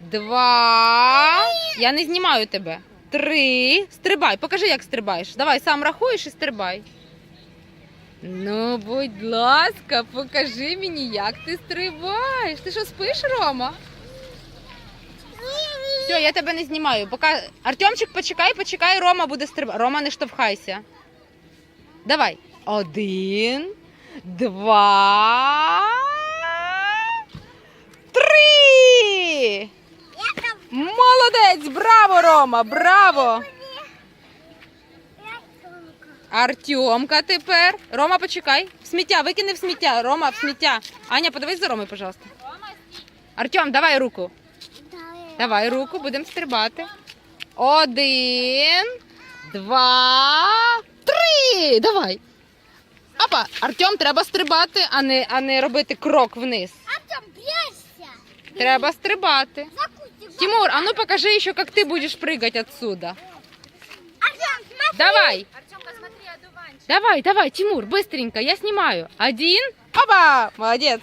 Два. Я не знімаю тебе. Три. Стрибай. Покажи, як стрибаєш. Давай, сам рахуєш і стрибай. Ну, будь ласка, покажи мені, як ти стрибаєш. Ти що спиш, Рома? Все, я тебе не знімаю. Пока... Артемчик, почекай, почекай, Рома буде стрибати. Рома, не штовхайся. Давай. Один, два, Молодець! Браво, Рома! Браво! Артемка тепер. Рома, почекай. В сміття, викини в сміття. Рома, в сміття. Аня, подивись за Ромою, пожалуйста. Артем, давай руку. Давай руку, будемо стрибати. Один, два, три. Давай. Опа, Артем, треба стрибати, а не, а не робити крок вниз. Артем, прячься! Треба стрибати. Тимур, а ну покажи еще, как ты будешь прыгать отсюда. Артем, смотри! Давай, Артемка, смотри, одуванчик. давай, давай, Тимур, быстренько, я снимаю. Один. Опа, молодец.